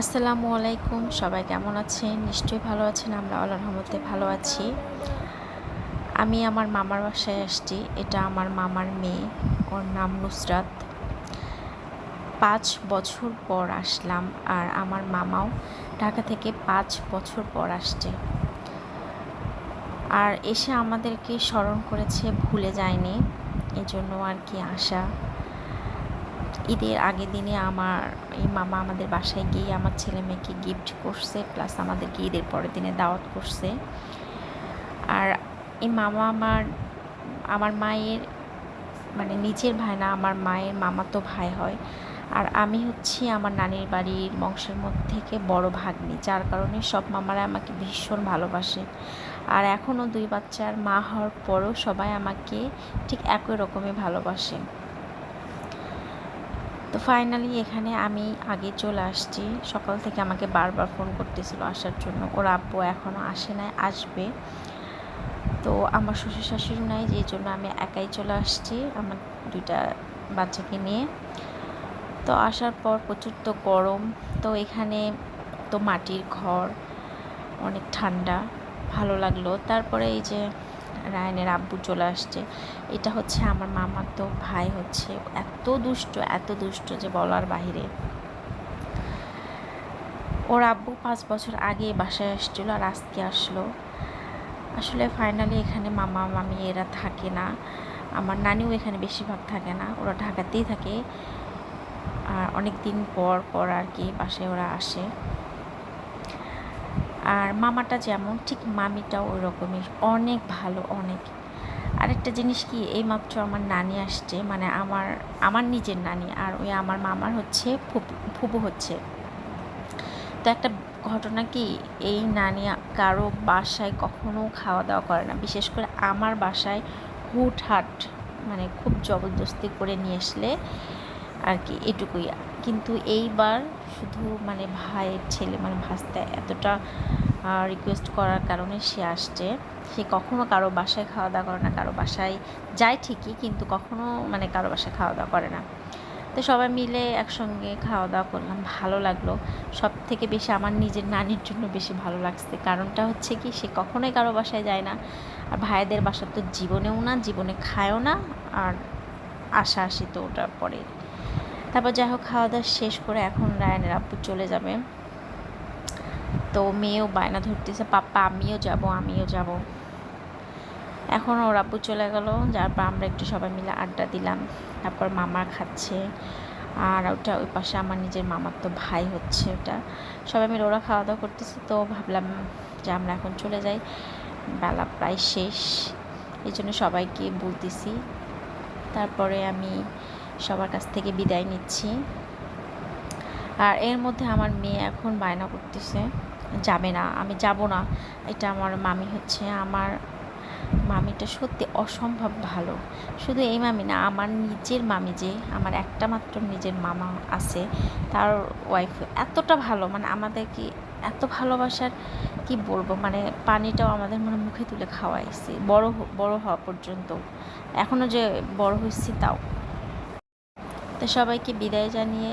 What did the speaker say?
আসসালামু আলাইকুম, সবাই কেমন আছেন? নিশ্চয়ই ভালো আছেন, আমরা আল্লাহর রহমতে ভালো আছি। আমি আমার মামার বাসায় আসছি, এটা আমার মামার মেয়ে, ওর নাম নুসরাত। পাঁচ বছর পর আসলাম আর আমার মামাও ঢাকা থেকে পাঁচ বছর পর আসছে। আর এসে আমাদেরকে স্মরণ করেছে, ভুলে যায়নি, এজন্য আর কি আসা ঈদের আগের দিনে আমার এই মামা আমাদের বাসায় গিয়ে আমার ছেলে মেয়েকে গিফট করছে প্লাস আমাদেরকে ঈদের পরের দিনে দাওয়াত করছে। আর এই মামা আমার আমার মায়ের মানে নিজের ভাই না, আমার মায়ের মামা তো ভাই হয়। আর আমি হচ্ছি আমার নানির বাড়ির বংশের মধ্যে থেকে বড় ভাগ্নি, যার কারণে সব মামারা আমাকে ভীষণ ভালোবাসে। আর এখনও দুই বাচ্চার মা হওয়ার পরও সবাই আমাকে ঠিক একই রকমই ভালোবাসে। তো ফাইনালি এখানে আমি আগে চলে আসছি। সকাল থেকে আমাকে বারবার ফোন করতেছিল আসার জন্য। ওর আব্বু এখনও আসে নাই, আসবে। তো আমার শ্বশুর শাশুড়ি নাই যে জন্য আমি একাই চলে আসছি আমার দুইটা বাচ্চাকে নিয়ে। তো আসার পর প্রচুর তো গরম। তো এখানে তো মাটির ঘর, অনেক ঠান্ডা, ভালো লাগল। তারপরে এই যে রায়নের আব্বু চলে আসছে। এটা হচ্ছে আমার মামার তো ভাই হচ্ছে এত দুষ্ট এত দুষ্ট যে বলার বাহিরে। ওর আব্বু পাঁচ বছর আগে বাসায় আসছিল আর আজকে আসলো। আসলে ফাইনালি এখানে মামা, মামি এরা থাকে না। আমার নানিও এখানে বেশিরভাগ থাকে না, ওরা ঢাকাতেই থাকে। আর অনেক দিন পর পর আর কি বাসায় ওরা আসে। আর মামাটা যেমন, ঠিক মামিটাও ওই রকমই অনেক ভালো, অনেক। আরেকটা জিনিস কি, এইমাত্র আমার নানি আসছে মানে আমার আমার নিজের নানি, আর ওই আমার মামার হচ্ছে ফুপু হচ্ছে। তো একটা ঘটনা কি, এই নানি কারও বাসায় কখনো খাওয়া দাওয়া করে না, বিশেষ করে আমার বাসায় হুটহাট মানে খুব জবরদস্তি করে নিয়ে আসলে আর কি, এটুকুই। কিন্তু এইবার শুধু মানে ভাইয়ের ছেলে মানে ভাসতে এতটা রিকোয়েস্ট করার কারণে সে আসছে। সে কখনো কারও বাসায় খাওয়া দাওয়া করে না, কারও বাসায় যায় ঠিকই, কিন্তু কখনো মানে কারও বাসায় খাওয়া দাওয়া করে না। তো সবাই মিলে একসঙ্গে খাওয়া দাওয়া করলাম, ভালো লাগল। সব থেকে বেশি আমার নিজের নানির জন্য বেশি ভালো লাগছে। কারণটা হচ্ছে কি, সে কখনোই কারও বাসায় যায় না। আর ভাইদের বাসা তো জীবনেও না, জীবনে খায়ও না, আর আশা আসি তো ওটার পরে তারপর যাই হোক, খাওয়া দাওয়া শেষ করে এখন রায়নের আব্বু চলে যাবে। তো মেয়েও বায়না ধরতেছে, পাপ্পা, আমিও যাব আমিও যাব। এখন ওর আব্বু চলে গেল, যার পর আমরা একটু সবাই মিলে আড্ডা দিলাম। তারপর মামা খাচ্ছে, আর ওটা ওই পাশে আমার নিজের মামার তো ভাই হচ্ছে ওটা। সবাই মিলে ওরা খাওয়া দাওয়া করতেছে, তো ভাবলাম যে আমরা এখন চলে যাই। বেলা প্রায় শেষ, এই জন্য সবাইকে বলতেছি। তারপরে আমি সবার কাছ থেকে বিদায় নিচ্ছি। আর এর মধ্যে আমার মেয়ে এখন বায়না করতেছে। যাবে না, আমি যাব না। এটা আমার মামি হচ্ছে, আমার মামিটা সত্যি অসম্ভব ভালো। শুধু এই মামি না, আমার নিজের মামি যে, আমার একটা মাত্র নিজের মামা আছে, তার ওয়াইফ এতটা ভালো মানে আমাদের কি এত ভালোবাসার কি বলব মানে পানিটাও আমাদের মানে মুখে তুলে খাওয়াইছে, বড় বড় হওয়া পর্যন্ত। এখনও যে বড় হয়েছি তাও। তো সবাইকে বিদায় জানিয়ে